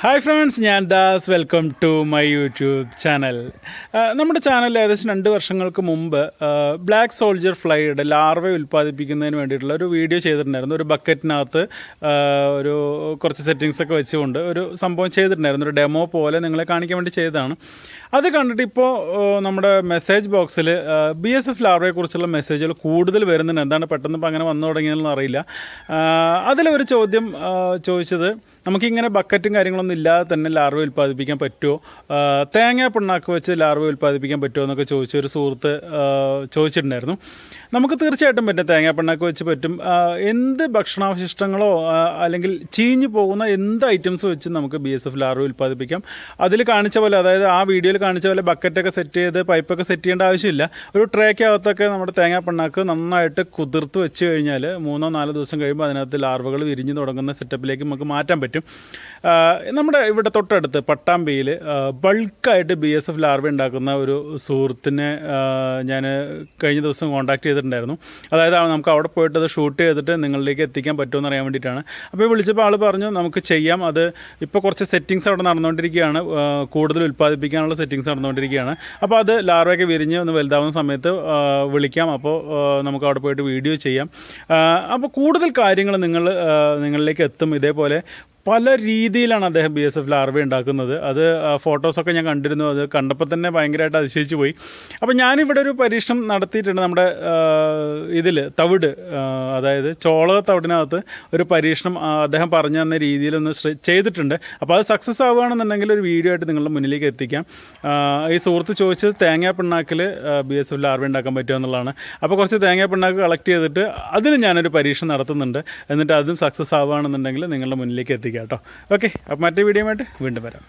Hi friends ഞാൻ Das. Welcome to my YouTube channel നമ്മുടെ channel ഏകദേശം രണ്ട് വർഷങ്ങൾക്ക് മുമ്പ് ബ്ലാക്ക് സോൾജർ ഫ്ലൈയുടെ ലാർവ ഉൽപ്പാദിപ്പിക്കുന്നതിന് വേണ്ടിയിട്ടുള്ള ഒരു വീഡിയോ ചെയ്തിട്ടുണ്ടായിരുന്നു. ഒരു ബക്കറ്റിനകത്ത് ഒരു കുറച്ച് സെറ്റിങ്സ് ഒക്കെ വെച്ചുകൊണ്ട് ഒരു സംഭവം ചെയ്തിട്ടുണ്ടായിരുന്നു. ഒരു ഡെമോ പോലെ നിങ്ങളെ കാണിക്കാൻ വേണ്ടി ചെയ്തതാണ്. അത് കണ്ടിട്ട് ഇപ്പോൾ നമ്മുടെ മെസ്സേജ് ബോക്സിൽ ബി എസ് എഫ് ലാർവയെ കുറിച്ചുള്ള മെസ്സേജുകൾ കൂടുതൽ വരുന്നുണ്ട്. എന്താണ് പെട്ടെന്ന് ഇപ്പോൾ അങ്ങനെ വന്നു തുടങ്ങിയെന്ന് അറിയില്ല. അതിലൊരു ചോദ്യം ചോദിച്ചത് നമുക്കിങ്ങനെ ബക്കറ്റും കാര്യങ്ങളൊന്നും ഇല്ലാതെ തന്നെ ലാർവ ഉൽപ്പാദിപ്പിക്കാൻ പറ്റുമോ? തേങ്ങ പിണ്ണാക്ക് വെച്ച് ലാർവ ഉൽപ്പാദിപ്പിക്കാൻ പറ്റുമോ എന്നൊക്കെ ചോദിച്ച ഒരു സുഹൃത്ത് ചോദിച്ചിട്ടുണ്ടായിരുന്നു. നമുക്ക് തീർച്ചയായിട്ടും പറ്റും തേങ്ങ പിണ്ണാക്ക് വെച്ച് പറ്റും. എന്ത് ഭക്ഷണാവശിഷ്ടങ്ങളോ അല്ലെങ്കിൽ ചീഞ്ഞു പോകുന്ന എന്ത് ഐറ്റംസ് വെച്ച് നമുക്ക് ബി എസ് എഫ് ലാർവ ഉൽപ്പാദിപ്പിക്കാം. അതിൽ കാണിച്ച പോലെ അതായത് ആ വീഡിയോയിൽ കാണിച്ച പോലെ ബക്കറ്റൊക്കെ സെറ്റ് ചെയ്ത് പൈപ്പൊക്കെ സെറ്റ് ചെയ്യേണ്ട ആവശ്യമില്ല. ഒരു ട്രേക്കകത്തൊക്കെ നമ്മുടെ തേങ്ങ പിണ്ണാക്ക് നന്നായിട്ട് കുതിർത്ത് വെച്ച് കഴിഞ്ഞാൽ മൂന്നോ നാലോ ദിവസം കഴിയുമ്പോൾ അതിനകത്ത് ലാർവകൾ വിരിഞ്ഞു തുടങ്ങുന്ന സെറ്റപ്പിലേക്ക് നമുക്ക് മാറ്റാൻ പറ്റും. ആ, നമ്മുടെ ഇവിടെ തൊട്ടടുത്ത് പട്ടാമ്പിയിൽ ബൾക്കായിട്ട് ബി എസ് എഫ് ലാർവ ഉണ്ടാക്കുന്ന ഒരു സുഹൃത്തിനെ ഞാൻ കഴിഞ്ഞ ദിവസം കോൺടാക്ട് ചെയ്തിട്ടുണ്ടായിരുന്നു. അതായത് നമുക്ക് അവിടെ പോയിട്ട് അത് ഷൂട്ട് ചെയ്തിട്ട് നിങ്ങളിലേക്ക് എത്തിക്കാൻ പറ്റുമെന്ന് അറിയാൻ വേണ്ടിയിട്ടാണ്. അപ്പോൾ വിളിച്ചപ്പോൾ ആൾ പറഞ്ഞു നമുക്ക് ചെയ്യാം. അത് ഇപ്പോൾ കുറച്ച് സെറ്റിങ്സ് അവിടെ നടന്നുകൊണ്ടിരിക്കുകയാണ് കൂടുതൽ ഉൽപ്പാദിപ്പിക്കാനുള്ള സെറ്റിങ്സ് നടന്നുകൊണ്ടിരിക്കുകയാണ് അപ്പോൾ അത് ലാർവയൊക്കെ വിരിഞ്ഞ് ഒന്ന് വലുതാവുന്ന സമയത്ത് വിളിക്കാം. അപ്പോൾ നമുക്ക് അവിടെ പോയിട്ട് വീഡിയോ ചെയ്യാം. അപ്പോൾ കൂടുതൽ കാര്യങ്ങൾ നിങ്ങൾ നിങ്ങളിലേക്ക് എത്തും. ഇതേപോലെ പല രീതിയിലാണ് അദ്ദേഹം ബി എസ് എഫ് ലാർവ ഉണ്ടാക്കുന്നത്. അത് ഫോട്ടോസൊക്കെ ഞാൻ കണ്ടിരുന്നു. അത് കണ്ടപ്പോൾ തന്നെ ഭയങ്കരമായിട്ട് അതിശയിച്ചു പോയി. അപ്പോൾ ഞാനിവിടെ ഒരു പരീക്ഷണം നടത്തിയിട്ടുണ്ട് നമ്മുടെ ഇതിൽ തവിട് അതായത് ചോള തവിടിനകത്ത് ഒരു പരീക്ഷണം അദ്ദേഹം പറഞ്ഞു തന്ന രീതിയിലൊന്ന് ചെയ്തിട്ടുണ്ട്. അപ്പോൾ അത് സക്സസ് ആവുകയാണെന്നുണ്ടെങ്കിൽ ഒരു വീഡിയോ ആയിട്ട് നിങ്ങളുടെ മുന്നിലേക്ക് എത്തിക്കാം. ഈ സുഹൃത്ത് ചോദിച്ചത് തേങ്ങാ പിണ്ണാക്കിൽ ബി എസ് എഫ് ലാർവ ഉണ്ടാക്കാൻ പറ്റുമോ എന്നുള്ളതാണ്. അപ്പോൾ കുറച്ച് തേങ്ങാ പിണ്ണാക്ക് കളക്ട് ചെയ്തിട്ട് അതിന് ഞാനൊരു പരീക്ഷണം നടത്തുന്നുണ്ട്. എന്നിട്ട് അതും സക്സസ് ആവുകയാണെന്നുണ്ടെങ്കിൽ നിങ്ങളുടെ മുന്നിലേക്ക് എത്തിക്കാം. കേട്ടോ. ഓക്കെ അപ്പോൾ മറ്റേ വീഡിയോ വീണ്ടും വരാം.